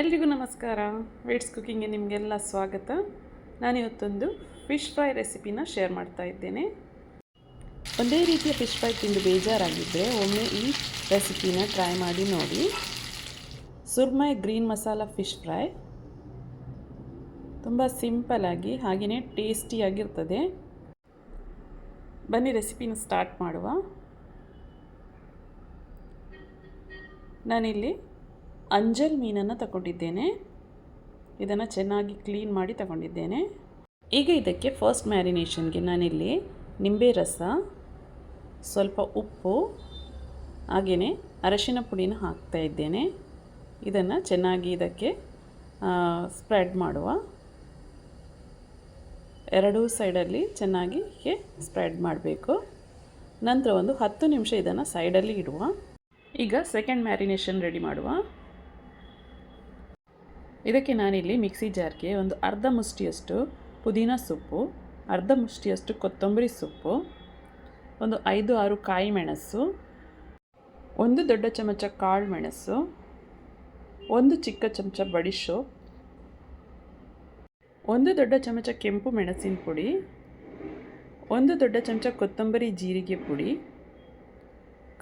ಎಲ್ರಿಗೂ ನಮಸ್ಕಾರ. ವೇಟ್ಸ್ ಕುಕ್ಕಿಂಗ್ಗೆ ನಿಮಗೆಲ್ಲ ಸ್ವಾಗತ. ನಾನಿವತ್ತೊಂದು ಫಿಶ್ ಫ್ರೈ ರೆಸಿಪಿನ ಶೇರ್ ಮಾಡ್ತಾ ಇದ್ದೇನೆ. ಒಂದೇ ರೀತಿಯ ಫಿಶ್ ಫ್ರೈ ತಿಂದು ಬೇಜಾರಾಗಿದ್ದರೆ ಒಮ್ಮೆ ಈ ರೆಸಿಪಿನ ಟ್ರೈ ಮಾಡಿ ನೋಡಿ. ಸುರ್ಮೈ ಗ್ರೀನ್ ಮಸಾಲ ಫಿಶ್ ಫ್ರೈ ತುಂಬ ಸಿಂಪಲಾಗಿ ಹಾಗೆಯೇ ಟೇಸ್ಟಿಯಾಗಿರ್ತದೆ ಬನ್ನಿ ರೆಸಿಪಿನ ಸ್ಟಾರ್ಟ್ ಮಾಡುವ. ನಾನಿಲ್ಲಿ ಅಂಜಲ್ ಮೀನನ್ನು ತಗೊಂಡಿದ್ದೇನೆ. ಇದನ್ನು ಚೆನ್ನಾಗಿ ಕ್ಲೀನ್ ಮಾಡಿ ತಗೊಂಡಿದ್ದೇನೆ. ಈಗ ಇದಕ್ಕೆ ಫಸ್ಟ್ ಮ್ಯಾರಿನೇಷನ್ಗೆ ನಾನಿಲ್ಲಿ ನಿಂಬೆ ರಸ, ಸ್ವಲ್ಪ ಉಪ್ಪು, ಹಾಗೆಯೇ ಅರಶಿನ ಪುಡಿನ ಹಾಕ್ತಾ ಇದ್ದೇನೆ. ಇದನ್ನು ಚೆನ್ನಾಗಿ ಇದಕ್ಕೆ ಸ್ಪ್ರೆಡ್ ಮಾಡುವ. ಎರಡೂ ಸೈಡಲ್ಲಿ ಚೆನ್ನಾಗಿ ಹೀಗೆ ಸ್ಪ್ರೆಡ್ ಮಾಡಬೇಕು. ನಂತರ ಒಂದು ಹತ್ತು ನಿಮಿಷ ಇದನ್ನು ಸೈಡಲ್ಲಿ ಇಡುವ. ಈಗ ಸೆಕೆಂಡ್ ಮ್ಯಾರಿನೇಷನ್ ರೆಡಿ ಮಾಡುವ. ಇದಕ್ಕೆ ನಾನಿಲ್ಲಿ ಮಿಕ್ಸಿ ಜಾರ್ಗೆ ಒಂದು ಅರ್ಧ ಮುಷ್ಟಿಯಷ್ಟು ಪುದೀನ ಸೊಪ್ಪು, ಅರ್ಧ ಮುಷ್ಟಿಯಷ್ಟು ಕೊತ್ತಂಬರಿ ಸೊಪ್ಪು, ಒಂದು ಐದು ಆರು ಕಾಯಿ ಮೆಣಸು, ಒಂದು ದೊಡ್ಡ ಚಮಚ ಕಾಳು ಮೆಣಸು, ಒಂದು ಚಿಕ್ಕ ಚಮಚ ಬಡಿಶು ಒಂದು ದೊಡ್ಡ ಚಮಚ ಕೆಂಪು ಮೆಣಸಿನ ಪುಡಿ, ಒಂದು ದೊಡ್ಡ ಚಮಚ ಕೊತ್ತಂಬರಿ ಜೀರಿಗೆ ಪುಡಿ,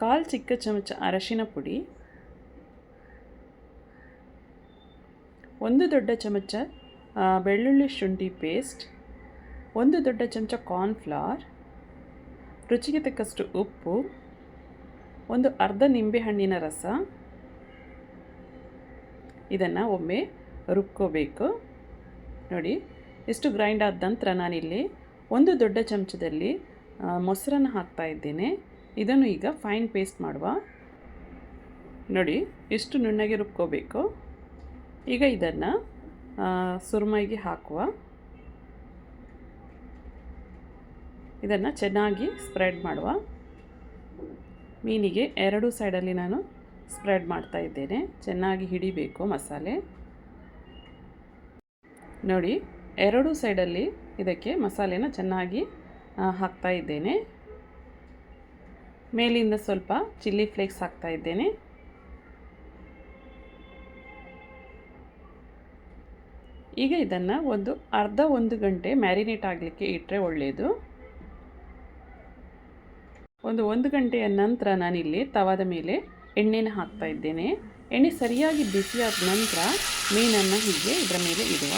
ಕಾಲು ಚಿಕ್ಕ ಚಮಚ ಅರಶಿನ ಪುಡಿ ಒಂದು ದೊಡ್ಡ ಚಮಚ ಬೆಳ್ಳುಳ್ಳಿ ಶುಂಠಿ ಪೇಸ್ಟ್ ಒಂದು ದೊಡ್ಡ ಚಮಚ ಕಾರ್ನ್ಫ್ಲವರ್ ರುಚಿಗೆ ತಕ್ಕಷ್ಟು ಉಪ್ಪು, ಒಂದು ಅರ್ಧ ನಿಂಬೆಹಣ್ಣಿನ ರಸ. ಇದನ್ನು ಒಮ್ಮೆ ರುಬ್ಕೋಬೇಕು. ನೋಡಿ, ಇಷ್ಟು ಗ್ರೈಂಡ್ ಆದ ನಂತರ ನಾನಿಲ್ಲಿ ಒಂದು ದೊಡ್ಡ ಚಮಚದಲ್ಲಿ ಮೊಸರನ್ನು ಹಾಕ್ತಾ ಇದ್ದೇನೆ. ಇದನ್ನು ಈಗ ಫೈನ್ ಪೇಸ್ಟ್ ಮಾಡುವ. ನೋಡಿ, ಇಷ್ಟು ನುಣ್ಣಗೆ ರುಬ್ಕೋಬೇಕು. ಈಗ ಇದನ್ನು ಸುರುಮೈಗೆ ಹಾಕುವ. ಇದನ್ನು ಚೆನ್ನಾಗಿ ಸ್ಪ್ರೆಡ್ ಮಾಡುವ. ಮೀನಿಗೆ ಎರಡೂ ಸೈಡಲ್ಲಿ ನಾನು ಸ್ಪ್ರೆಡ್ ಮಾಡ್ತಾ ಇದ್ದೇನೆ. ಚೆನ್ನಾಗಿ ಹಿಡಿಬೇಕು ಮಸಾಲೆ. ನೋಡಿ, ಎರಡೂ ಸೈಡಲ್ಲಿ ಇದಕ್ಕೆ ಮಸಾಲೆನ ಚೆನ್ನಾಗಿ ಹಾಕ್ತಾ ಇದ್ದೇನೆ. ಮೇಲಿಂದ ಸ್ವಲ್ಪ ಚಿಲ್ಲಿ ಫ್ಲೇಕ್ಸ್ ಹಾಕ್ತಾ ಇದ್ದೇನೆ. ಈಗ ಇದನ್ನು ಒಂದು ಅರ್ಧ ಒಂದು ಗಂಟೆ ಮ್ಯಾರಿನೇಟ್ ಆಗಲಿಕ್ಕೆ ಇಟ್ಟರೆ ಒಳ್ಳೆಯದು ಒಂದು ಒಂದು ಗಂಟೆಯ ನಂತರ ನಾನಿಲ್ಲಿ ತವಾದ ಮೇಲೆ ಎಣ್ಣೆನ ಹಾಕ್ತಾ ಇದ್ದೇನೆ. ಎಣ್ಣೆ ಸರಿಯಾಗಿ ಬಿಸಿಯಾದ ನಂತರ ಮೀನನ್ನು ಹೀಗೆ ಇದರ ಮೇಲೆ ಇಡುವ.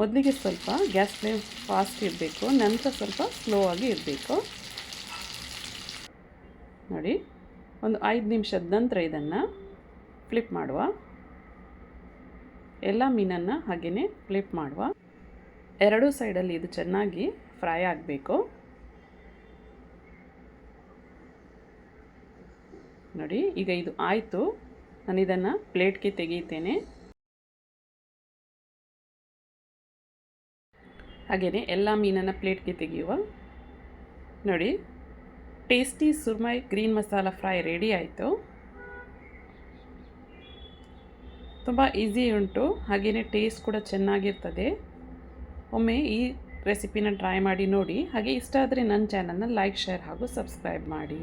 ಮೊದಲಿಗೆ ಸ್ವಲ್ಪ ಗ್ಯಾಸ್ ಫ್ಲೇಮ್ ಫಾಸ್ಟ್ ಇರಬೇಕು, ನಂತರ ಸ್ವಲ್ಪ ಸ್ಲೋ ಆಗಿ ಇರಬೇಕು. ನೋಡಿ. ಒಂದು ಐದು ನಿಮಿಷದ ನಂತರ ಇದನ್ನು ಫ್ಲಿಪ್ ಮಾಡುವ. ಎಲ್ಲ ಮೀನನ್ನು ಹಾಗೆಯೇ ಫ್ಲಿಪ್ ಮಾಡುವ. ಎರಡೂ ಸೈಡಲ್ಲಿ ಇದು ಚೆನ್ನಾಗಿ ಫ್ರೈ ಆಗಬೇಕು. ನೋಡಿ, ಈಗ ಇದು ಆಯಿತು. ನಾನು ಇದನ್ನು ಪ್ಲೇಟ್ಗೆ ತೆಗೆಯುತ್ತೇನೆ. ಹಾಗೆಯೇ ಎಲ್ಲ ಮೀನನ್ನು ಪ್ಲೇಟ್ಗೆ ತೆಗೆಯುವ. ನೋಡಿ tasty ಸುರ್ಮೈ green masala fry ready ಆಯಿತು. ತುಂಬ ಈಸಿ ಉಂಟು ಹಾಗೆಯೇ ಟೇಸ್ಟ್ ಕೂಡ ಚೆನ್ನಾಗಿರ್ತದೆ. ಒಮ್ಮೆ ಈ ರೆಸಿಪಿನ ಟ್ರೈ ಮಾಡಿ ನೋಡಿ, ಹಾಗೆ ಇಷ್ಟ ಆದರೆ ನನ್ನ ಚಾನಲ್ನ ಲೈಕ್ ಶೇರ್ ಹಾಗೂ ಸಬ್ಸ್ಕ್ರೈಬ್ ಮಾಡಿ.